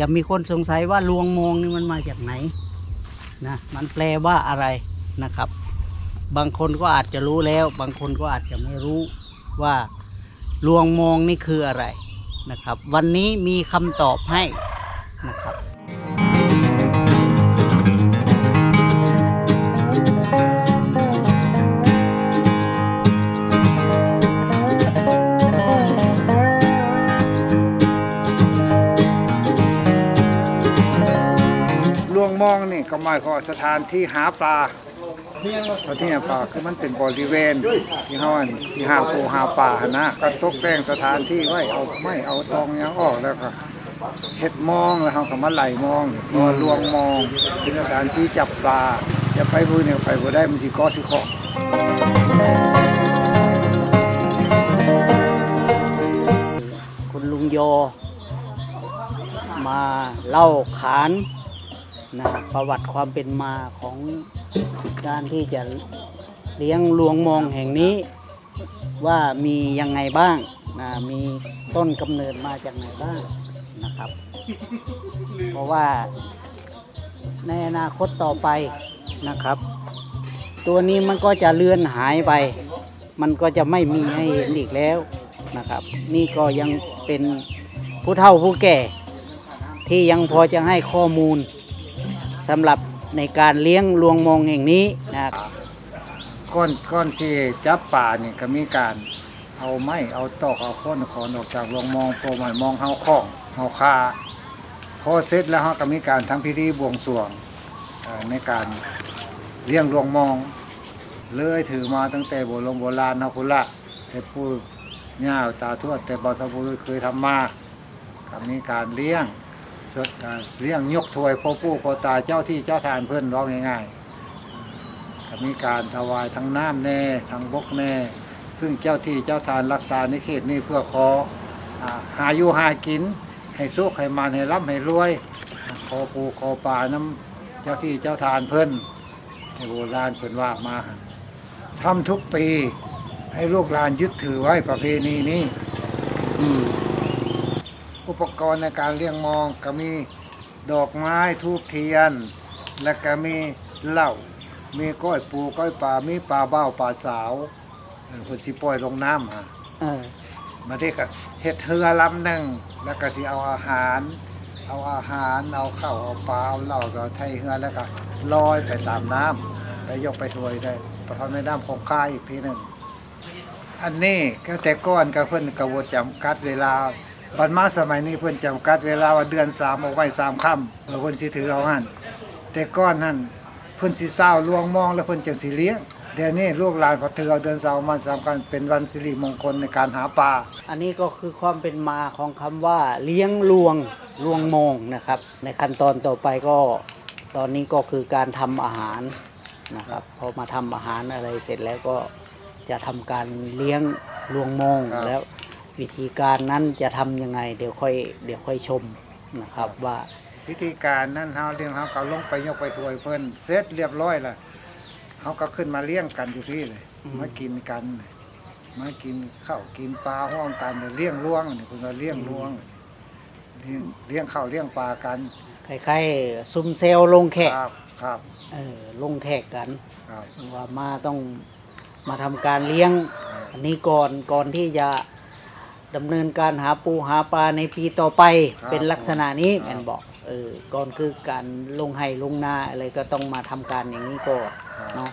จะมีคนสงสัยว่าลวงมองนี่มันมาจากไหนนะมันแปลว่าอะไรนะครับ บางคนก็อาจจะรู้แล้ว บางคนก็อาจจะไม่รู้ว่าลวงมองนี่คืออะไรนะครับ วันนี้มีคำตอบให้นะครับ ก็หมายความว่าสถานที่หาปลาสถานที่หาปลาคือมันเป็นบริเวณ ที่เขาอันที่หาปูหาปลาหั่นนะก็ตกแต่งสถานที่ไว้เอาไม่เอาตองหยังออกแล้วก็เฮ็ดมองแล้วเขาก็มาไหลมองเพราะว่าลวงมองเป็นสถานที่จับปลาจะไปบุญเนี่ยไปบ่ได้มันสิกอสิเคาะคุณลุงโยมาเล่าขาน นะประวัติความเป็นมาของการที่จะเลี้ยงลวงมองแห่งนี้ ว่ามียังไงบ้างนะมีต้นกำเนิดมาจากไหนบ้างนะครับ เพราะว่าในอนาคตต่อไปนะครับ ตัวนี้มันก็จะเลือนหายไป มันก็จะไม่มีให้เห็นอีกแล้วนะครับ นี่ก็ยังเป็นผู้เฒ่าผู้แก่ที่ยังพอจะให้ข้อมูล สำหรับในการเลี้ยงลวงมองแห่งนี้นะครับก้อนก้อนที่จับปลานี่ก็มีการเอาไม้เอาตอกเอาค้อนขอนออกจากลวงมองโปรหมายมองเฮาข้องเฮาคาพอเสร็จแล้วเฮาก็มีการทำพิธีบวงสรวงในการเลี้ยงลวงมองเลยถือมาตั้งแต่โบราณโบราณเฮาพุนละแต่ผู้ย่าตาทวดแต่บรรพบุรุษเคยทำมาก็มีการเลี้ยง เลี้ยงยกถวยพ่อปู่พ่อตาเจ้าที่เจ้าทานเพื่อนร้องง่ายๆมีการถวายทั้งน้ำแน่ทั้งบกแน่ ซึ่งเจ้าที่เจ้าทานรักษาในเขตนี้เพื่อขอหาอยู่หากิน ให้สุขให้มันให้ร่ำให้รวยขอปูขอป่าน้ำเจ้าที่เจ้าทานเพิ่อนในโบราณเพิ่อนว่ามาทำทุกปีให้ลูกหลานยึดถือไว้ประเพณีนี้ อืม ปกรณ์ในการเลี้ยงมองก็มีดอกไม้ทูบเทียน และก็มีเหล้ามีก้อยปูก้อยปลามีปลาเบ้าปลาสาวเออเพิ่นสิปล่อยลงน้ำฮะเออมาเด็กก็เฮ็ดเรือลำหนึ่งแล้วก็สิเอาอาหาร เอาอาหารเอาข้าวเอาปลาเอาเหล้าก็ไทยเรือแล้วก็ลอยไปตามน้ำไปยกไปถวยได้ประทอนในน้ำคงคายอีกทีหนึ่งอันนี้ก็แต่ก้อนก็เพิ่นกระวดจำกัดเวลา บัดมาสมัยนี้เพิ่นจำกัดเวลาว่าเดือนสามเอาไว้สามค่ำเออเพิ่นสิถือเอาหั่นแต่ก้อนนั่นเพิ่นสิเศร้าลวงมองแล้วเพิ่นจังสิเลี้ยงเดี๋ยวนี้ลูกหลานพอถือเอาเดือนสามมันสำคัญเป็นวันสิริมงคลในการหาปลาอันนี้ก็คือความเป็นมาของคำว่าเลี้ยงลวงลวงมองนะครับ ในขั้นตอนต่อไปก็ตอนนี้ก็คือการทำอาหารนะครับพอมาทำอาหารอะไรเสร็จแล้วก็จะทำการเลี้ยงลวงมองครับแล้ว วิธีการนั้นจะทำยังไง เดี๋ยวค่อยเดี๋ยวค่อยชมนะครับว่าพิธีการนั้นเฮาเลี้ยงเฮาก็ลงไปยกไปถวยเพิ่นเสร็จเรียบร้อยแล้วเฮาก็ขึ้นมาเลี้ยงกันอยู่ที่เลยอืมมากินกันเลยมากินข้าวกินปลาห้องกันเนี่ยเลี้ยงล้วงนี่เพิ่นว่าเลี้ยงล้วงเลี้ยงเลี้ยงข้าวเลี้ยงปลากันคล้ายๆซุมเซลลงแขกครับครับเออลงแขกกันครับว่ามาต้องมาทำการเลี้ยงอันนี้ก่อนก่อนที่จะ ดำเนินการหาปูหาปลาในปีต่อไปครับ เป็นลักษณะนี้ครับแอนบอกเออก่อนคือการลงไห้ลงนาอะไรก็ต้องมาทำการอย่างนี้ก่อนครับเนาะ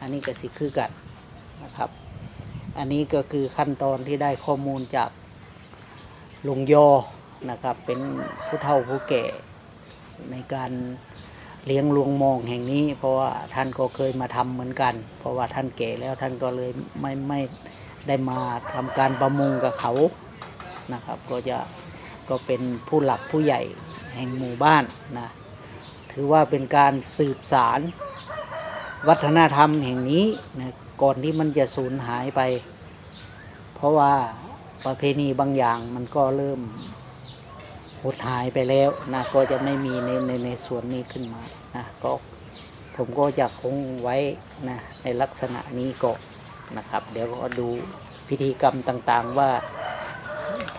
อันนี้ก็สิคือกันนะครับ อันนี้ก็คือขั้นตอนที่ได้ข้อมูลจากลุงโยนะครับ เป็นผู้เฒ่าผู้แก่ในการเลี้ยงลวงมองแห่งนี้ เพราะว่าท่านก็เคยมาทำเหมือนกัน เพราะว่าท่านแก่แล้วท่านก็เลยไม่ไม่ ได้มาทำการประมงกับเขานะครับ ก็จะก็เป็นผู้หลักผู้ใหญ่แห่งหมู่บ้านนะถือว่าเป็นการสืบสารวัฒนธรรมแห่งนี้นะก่อนที่มันจะสูญหายไป เพราะว่าประเพณีบางอย่างมันก็เริ่มหดหายไปแล้วนะก็จะไม่มีในในในส่วนนี้ขึ้นมานะก็ผมก็จะคงไว้นะในลักษณะนี้ก่อน นะครับ เดี๋ยวก็ดูพิธีกรรมต่างๆว่า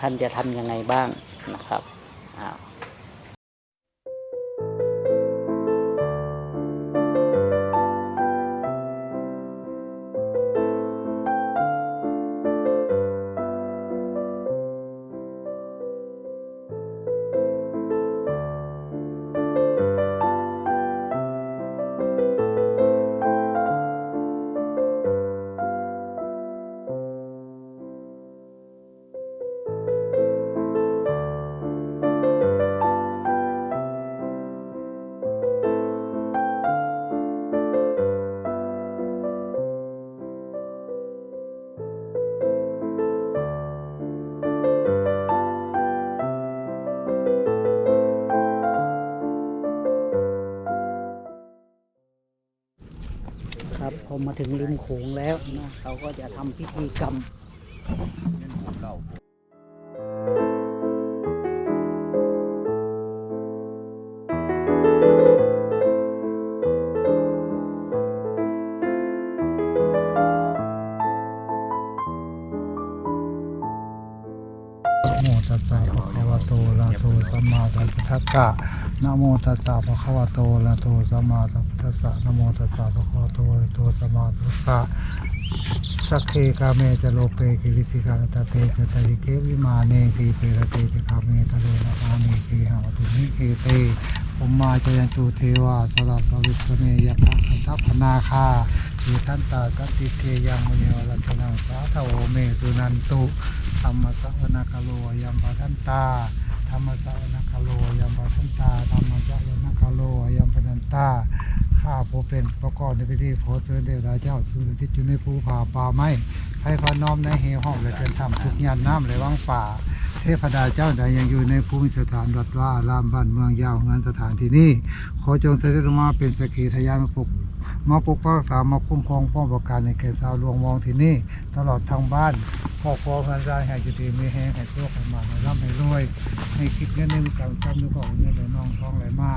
ทท่านจะทำยังไงบ้างนะครับอ้าว อมาถึงริมโขงแล้วนะเขาก็จะทำพิธีกรรมนะโมตัสสะภะคะวะโตอะระหะโตสัมมาสัมพุทธัสสะนะโมตัสสะภะคะวะโตอะระหะโตสัมมาสัม ทสสะนโมตัสสะภะคะวะโตอะระหะโตสัมมาสัมพุทธัสสะสักเคกาเมจะโลเปกิริสิกาตเตจะตริเกวิมาเนทีเปรเตจะคาเมตะโลนะาเนเคหาวตุนิเอเตผมมาจยันตุเทวาสละสวิสเมยะภะคันทัพนาคาเอทันตากัติเทยังมุเนวรัตนังสาธโวเมสุนันตุธรรมสวนคโลยัมปะทันตาธรรมสวนคโลยัมปะทันตาธรรมสวนคโลยัมปะทันตา ข้าผู้เป็นประกอบในพิธีขอเชิญเดชเจ้าสุรทิศอยู่ในภูผาป่าไม้ให้พระน้อมในเฮห้องและเชิญทำทุกยานน้ำและวังป่า เทพดาเจ้าใดยังอยู่ในภูมิสถานวัดว่าอารามบ้านเมืองยาวเงินสถานที่นี้ขอจงเสด็จมาเป็นสกีทยานมาปกมาปกปักษามาคุ้มครองป้องประการในแก่ชาวหลวงมองที่นี่ ตลอดทางบ้านพ่อคอพันรายให้จุดีมีแห้งให้โชคให้มาให้ร่ำให้รวย ให้คิดเงินในมือกำจำนึกของเงินไหลน้องทองไหลมา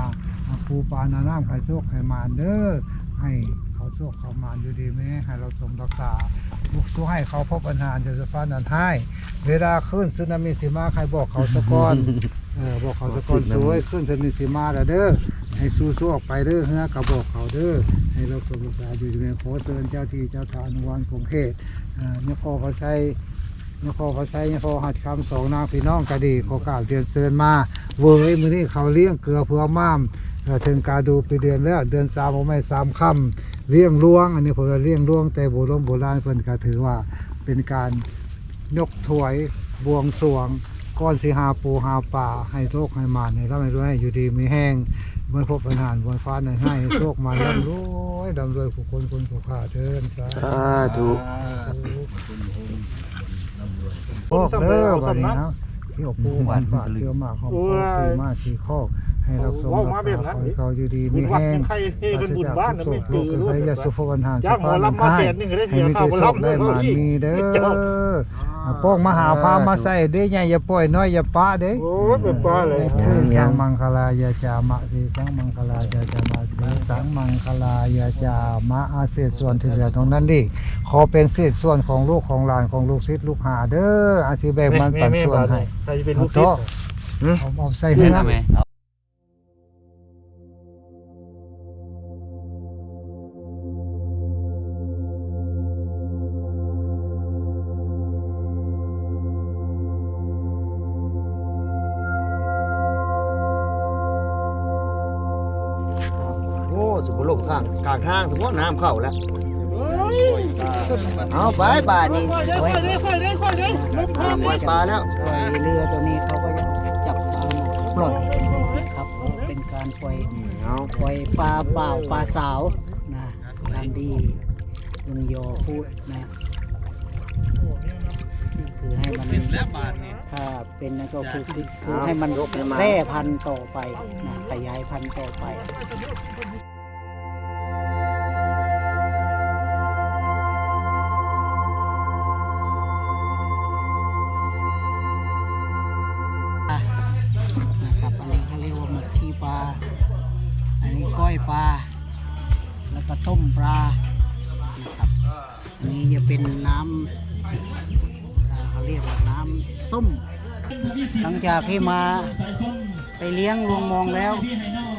ปูปานาน้ำให้โชคให้มาเด้อให้เขาโชคเขามาอยู่ดีไหมให้เราสมรักษาลูกสู้ให้เขาพบปัญหาจะสะพานนันให้เวลาขึ้นซึนามิสิมาใครบอกเขาสะก้อนเออบอกเขาสะก้อนสวยขึ้นซึนามิสิมาแล้วเด้อให้สู้สู้ออกไปเด้อเฮือกระบอกเขาเด้อให้เราสมรักษาอยู่ดีไหมขอเตือนเจ้าที่เจ้าทานวันคงเขตอ่าเนี่ยพอเขาใช้ยโคพระใช้ยโคหัดคำสองนางพี่น้องกะดีขอกล่าวเตือนเตือนมา เว้ยมือนี้เขาเลี้ยงเกลือเพื่อม่ามเอ่อ ถึงกาดูไปเดือนแล้วเดือนสามผมไม่สามคำเลี้ยงล้วง อันนี้ผมเลี้ยงล้วง แต่โบราณโบราณเพิ่นก็ถือว่าเป็นการยกถวยบวงสรวงก้อนสีหาปูหาป่าให้โชคให้มานให้ร่ำให้รวยให้อยู่ดีมีแห้งเมื่อพบปัญหาบนฟ้าในให้ให้โชคมาร่ำรวยร่ำรวยผู้คนคนผู้ข้าเทินสาสาธุพวกเด้อบัดนี้นะที่ออกปูมันฝาดเที่ยวมากของพ่อที่มาสีข้อ ให้รับสมรับษาขอให้เขาอยู่ดีมีแห้งใครเทเป็นบุญบ้านนะโศไม่กโลตื่กนให้ยาสุภวันหานจ้างหมอลำมาแสนหนึ่งได้เสีให้ยมีค่าแต่หมอโชคลำได้หมานมีเด้อป้องมหาพามาใส่เด้ใหญ่อย่าปล่อยน้อยอย่าป้าเด้โอ้เป็นป้าเลยคือสังมังคลายาจามะสีสังมังคลายาจามะสีสังมังคลายาจามะอาเศษส่วนที่เหลือตรงนั้นดิขอเป็นเศษส่วนของลูกของหลานของลูกศิษย์ลูกหาเด้ออาศิแบ่งมันปันส่วนให้ใครเป็นเอาลูกศิษโต๊ะย์เอาเอาใส่เฮือโข้างกลางทางสมมติน้ำเข้าแล้วเอาไปป่านี่ค่อยได้ค่อยได้ค่อยได้ค่อยได้ลมอ่าปล่อยปลาแล้วปล่อยเรือตัวนี้เขาก็จะจับเอาปล่อยนะครับเป็นการปล่อยเอาปล่อยปลาเปล่าปลาสาวนะตามที่ลุงโยพูดนะคือให้มันถ้าเป็นนะก็คือคือคือให้มันแพร่พันธุ์ต่อไปนะขยายพันธุ์ต่อไปำส้ม หลังจากที่มาไปเลี้ยงลวงมองแล้ว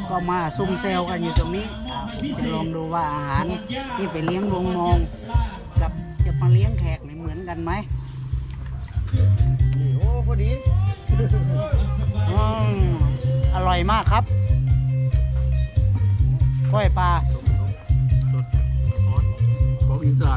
ก็มาซุ่มเซลกันอยู่ตรงนี้ผมจะลองดูว่าอาหารที่ไปเลี้ยงลวงมอง กับจะมาเลี้ยงแขกเหมือนกันไหมโอ้พอดีอร่อยมากครับก้อยปลาของอินทรา